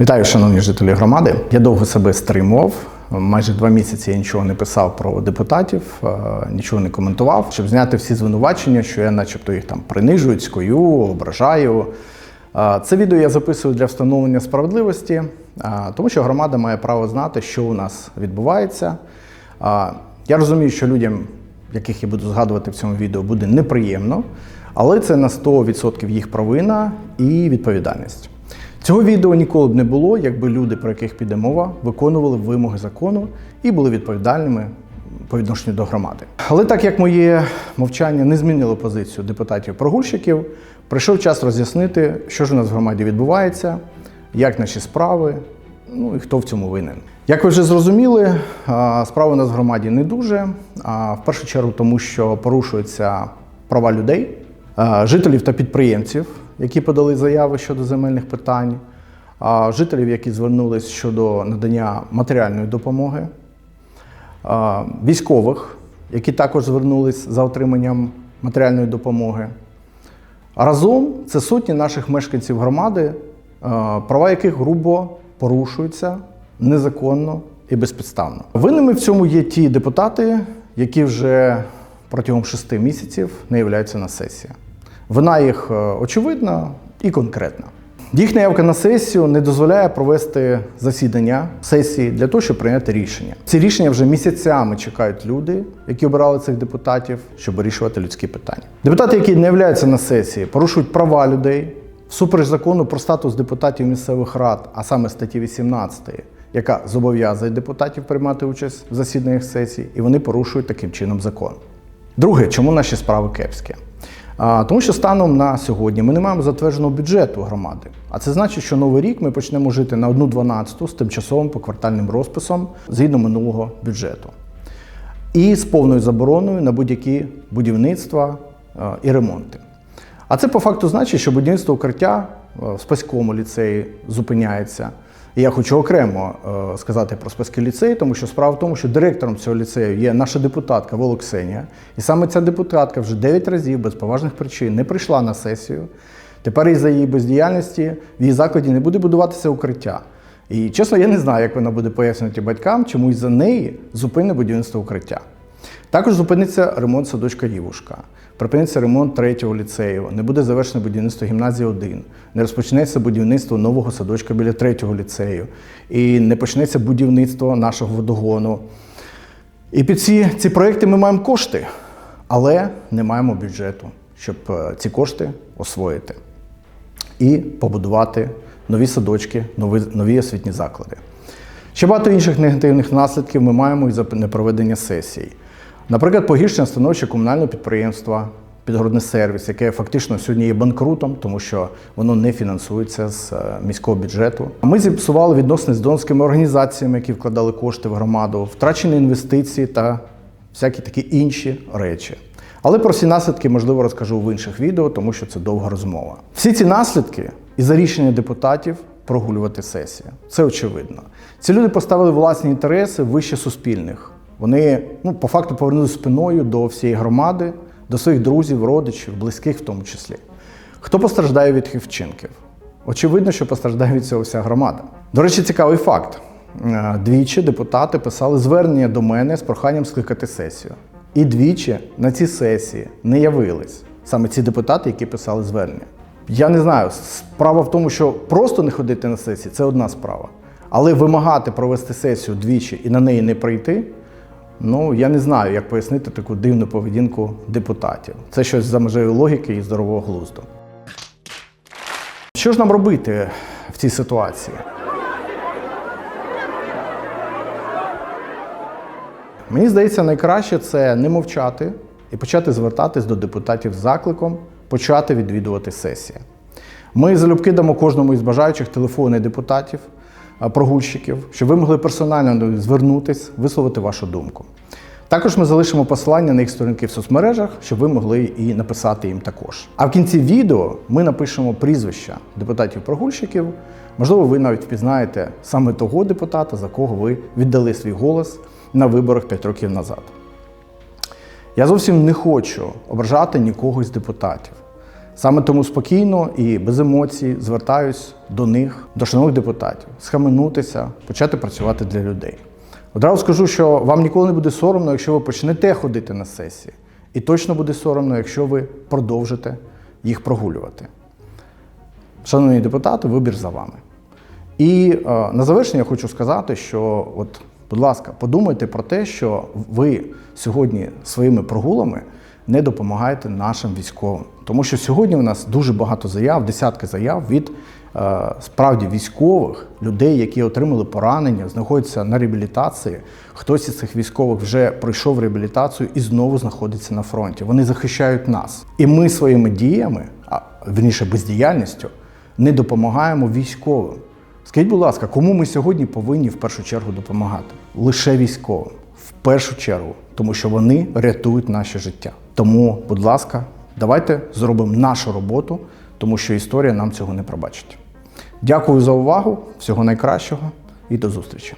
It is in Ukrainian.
Вітаю, шановні жителі громади. Я довго себе стримував. Майже два місяці я нічого не писав про депутатів, е, нічого не коментував, щоб зняти всі звинувачення, що я, начебто, їх там принижую, цькою, ображаю. Е, Це відео я записую для встановлення справедливості, е, тому що громада має право знати, що у нас відбувається. Я розумію, що людям, яких я буду згадувати в цьому відео, буде неприємно, але це на 100% їх провина і відповідальність. Цього відео ніколи б не було, якби люди, про яких піде мова, виконували вимоги закону і були відповідальними по відношенню до громади. Але так як моє мовчання не змінило позицію депутатів-прогульщиків, прийшов час роз'яснити, що ж у нас в громаді відбувається, як наші справи, ну і хто в цьому винен. Як ви вже зрозуміли, справи у нас в громаді не дуже. В першу чергу, тому що порушуються права людей, жителів та підприємців, які подали заяви щодо земельних питань, жителів, які звернулись щодо надання матеріальної допомоги, військових, які також звернулись за отриманням матеріальної допомоги. Разом це сотні наших мешканців громади, права яких грубо порушуються незаконно і безпідставно. Винними в цьому є ті депутати, які вже протягом шести місяців не являються на сесії. Вина їх е, очевидна і конкретна. Їхня явка на сесію не дозволяє провести засідання сесії для того, щоб прийняти рішення. Ці рішення вже місяцями чекають люди, які обирали цих депутатів, щоб вирішувати людські питання. Депутати, які не являються на сесії, порушують права людей всупереч закону про статус депутатів місцевих рад, а саме статті 18, яка зобов'язує депутатів приймати участь в засіданнях сесії, і вони порушують таким чином закон. Друге, чому наші справи кепські? Тому що станом на сьогодні ми не маємо затвердженого бюджету громади. А це значить, що новий рік ми почнемо жити на 1,12 з тимчасовим поквартальним розписом згідно минулого бюджету. І з повною забороною на будь-які будівництва е, і ремонти. А це по факту значить, що будівництво укриття е, в Спаському ліцеї зупиняється. І я хочу окремо е, сказати про Спаський ліцей, тому що справа в тому, що директором цього ліцею є наша депутатка Волоксенія. І саме ця депутатка вже 9 разів без поважних причин не прийшла на сесію. Тепер із-за її бездіяльності в її закладі не буде будуватися укриття. І чесно, я не знаю, як вона буде пояснювати батькам, чому із-за неї зупинить будівництво укриття. Також зупиниться ремонт садочка Рівушка, припиниться ремонт третього ліцею, не буде завершено будівництво гімназії 1, не розпочнеться будівництво нового садочка біля третього ліцею, і не почнеться будівництво нашого водогону. І під ці, ці проекти ми маємо кошти, але не маємо бюджету, щоб е, ці кошти освоїти і побудувати нові садочки, нові, нові освітні заклади. Ще багато інших негативних наслідків ми маємо із непроведення сесій. Наприклад, погіршення становища комунального підприємства, підгородний сервіс, яке фактично сьогодні є банкрутом, тому що воно не фінансується з е, міського бюджету. Ми зіпсували відносини з донорськими організаціями, які вкладали кошти в громаду, втрачені інвестиції та всякі такі інші речі. Але про всі наслідки, можливо, розкажу в інших відео, тому що це довга розмова. Всі ці наслідки і за рішення депутатів прогулювати сесію. Це очевидно. Ці люди поставили власні інтереси вище суспільних. Вони ну, по факту повернулися спиною до всієї громади, до своїх друзів, родичів, близьких в тому числі. Хто постраждає від їх вчинків? Очевидно, що постраждає від цього вся громада. До речі, цікавий факт. Е, Двічі депутати писали звернення до мене з проханням скликати сесію. І двічі на ці сесії не явились саме ці депутати, які писали звернення. Я не знаю, справа в тому, що просто не ходити на сесії це одна справа. Але вимагати провести сесію двічі і на неї не прийти, ну я не знаю, як пояснити таку дивну поведінку депутатів. Це щось за межею логіки і здорового глузду. Що ж нам робити в цій ситуації? Мені здається, найкраще це не мовчати і почати звертатись до депутатів з закликом, почати відвідувати сесії. Ми залюбки дамо кожному із бажаючих телефони депутатів, прогульщиків, щоб ви могли персонально звернутись, висловити вашу думку. Також ми залишимо посилання на їх сторінки в соцмережах, щоб ви могли і написати їм також. А в кінці відео ми напишемо прізвища депутатів-прогульщиків. Можливо, ви навіть впізнаєте саме того депутата, за кого ви віддали свій голос на виборах 5 років назад. Я зовсім не хочу ображати нікого з депутатів. Саме тому спокійно і без емоцій звертаюсь до них, до шановних депутатів, схаменутися, почати працювати для людей. Одразу скажу, що вам ніколи не буде соромно, якщо ви почнете ходити на сесії. І точно буде соромно, якщо ви продовжите їх прогулювати. Шановні депутати, вибір за вами. І е, на завершення я хочу сказати, що, от, будь ласка, подумайте про те, що ви сьогодні своїми прогулами не допомагаєте нашим військовим. Тому що сьогодні у нас дуже багато заяв, десятки заяв від е, справді військових людей, які отримали поранення, знаходяться на реабілітації. Хтось із цих військових вже пройшов реабілітацію і знову знаходиться на фронті. Вони захищають нас. І ми своїми діями, а верніше бездіяльністю, не допомагаємо військовим. Скажіть, будь ласка, кому ми сьогодні повинні в першу чергу допомагати? Лише військовим, в першу чергу, тому що вони рятують наше життя. Тому, будь ласка, давайте зробимо нашу роботу, тому що історія нам цього не пробачить. Дякую за увагу, всього найкращого і до зустрічі.